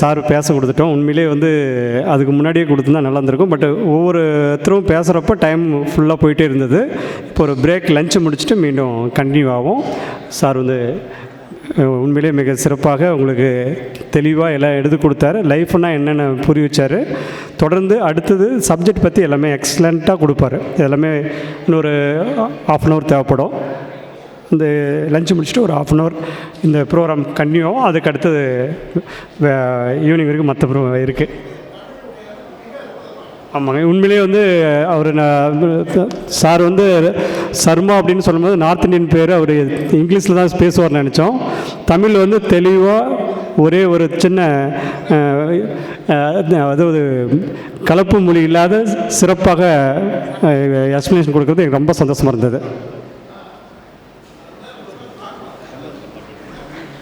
Sir பேச கொடுத்துட்டோம். உண்மையிலே வந்து அதுக்கு முன்னாடியே கொடுத்துருந்தா நல்லா இருந்திருக்கும். பட் ஒவ்வொருத்தரும் பேசுகிறப்ப டைம் ஃபுல்லாக போயிட்டே இருந்தது. இப்போ ஒரு பிரேக் லஞ்சு முடிச்சுட்டு மீண்டும் கண்டினியூ ஆகும் சார் வந்து உண்மையிலே மிக சிறப்பாக உங்களுக்கு தெளிவாக எல்லாம் எடுத்து கொடுத்தாரு. லைஃப்னால் என்னென்ன புரிய வச்சார். தொடர்ந்து அடுத்தது சப்ஜெக்ட் பற்றி எல்லாமே எக்ஸலண்ட்டாக கொடுப்பாரு. எல்லாமே இன்னொரு ஆஃப் அன் ஹவர் தேவைப்படும். இந்த லஞ்ச் முடிச்சுட்டு ஒரு ஆஃப் அன் ஹவர் இந்த ப்ரோக்ராம் கன்டினியூ ஆகும். அதுக்கு அடுத்தது ஈவினிங் வரைக்கும் மற்ற ப்ரோ இருக்குது ஆமாங்க. உண்மையிலேயே வந்து அவர் சார் வந்து சர்மா அப்படின்னு சொல்லும்போது நார்த் இந்தியன் பேர் அவர் இங்கிலீஷில் தான் பேசுவார்னு நினச்சோம். தமிழ் வந்து தெளிவாக ஒரே ஒரு சின்ன அதாவது கலப்பு மொழி இல்லாத சிறப்பாக எக்ஸ்ப்ளனேஷன் கொடுக்குறது எனக்கு ரொம்ப சந்தோஷமாக இருந்தது.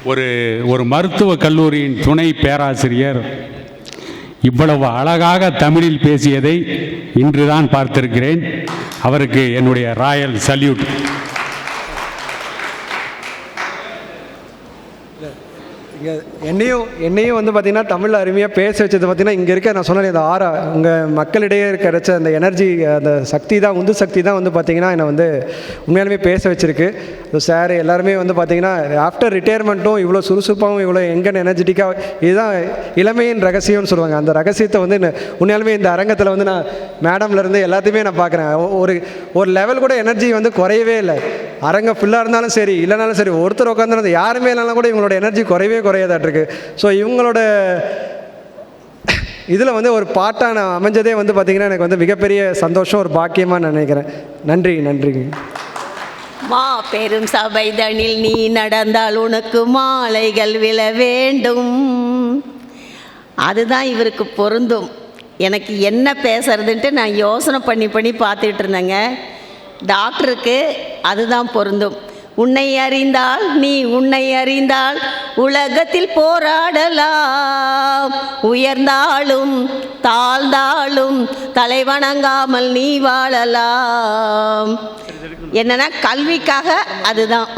ஒரு ஒரு மருத்துவக் கல்லூரியின் துணை பேராசிரியர் இவ்வளவு அழகாக தமிழில் பேசியதை இன்றுதான் பார்த்திருக்கிறேன். அவருக்கு என்னுடைய ராயல் சல்யூட். இங்கே என்னையும் என்னையும் வந்து பார்த்திங்கன்னா தமிழில் அருமையாக பேச வச்சது பார்த்திங்கன்னா இங்கே இருக்க நான் சொன்னேன் இந்த ஆரா உங்கள் மக்களிடையே கிடைச்ச அந்த எனர்ஜி அந்த சக்தி தான் உந்து சக்தி தான் வந்து பார்த்திங்கன்னா என்னை வந்து உண்மையாலுமே பேச வச்சிருக்கு. சார் எல்லாருமே வந்து பார்த்திங்கன்னா ஆஃப்டர் ரிட்டையர்மெண்ட்டும் இவ்வளோ சுறுசுறுப்பாகவும் இவ்வளோ எங்கே எனர்ஜெட்டிக்காக இதுதான் இளமையின் ரகசியம்னு சொல்லுவாங்க. அந்த ரகசியத்தை வந்து என்ன- உண்மையாலுமே இந்த அரங்கத்தில் வந்து நான் மேடம்லேருந்து எல்லாத்தையுமே நான் பார்க்குறேன் ஒரு ஒரு லெவல் கூட எனர்ஜி வந்து குறையவே இல்லை. அரங்கம் ஃபுல்லாக இருந்தாலும் சரி இல்லைனாலும் சரி ஒருத்தர் உட்காந்துருந்து யாருமே இல்லைனாலும் கூட இவங்களோட எனர்ஜி குறையவே குறையாதாட்டிருக்கு ஸோ இவங்களோட இதில் வந்து ஒரு பாட்டாக நான் அமைஞ்சதே வந்து பார்த்திங்கன்னா எனக்கு வந்து மிகப்பெரிய சந்தோஷம் ஒரு பாக்கியமாக நான் நினைக்கிறேன். நன்றி நன்றிங்க மா பெரும் சபைதனில் நீ நடந்தால் உனக்கு மாலைகள் விழ வேண்டும். அதுதான் இவருக்கு பொருந்தும். எனக்கு என்ன பேசுறதுன்ட்டு நான் யோசனை பண்ணி பண்ணி பார்த்துட்டு இருந்தேங்க. டாக்டருக்கு அதுதான் பொருந்தும். உன்னை அறிந்தால் நீ உன்னை அறிந்தால் உலகத்தில் போராடலாம். உயர்ந்தாலும் தாழ்ந்தாலும் தலை வணங்காமல் நீ வாழலாம். என்னன்னா கல்விக்காக அதுதான்.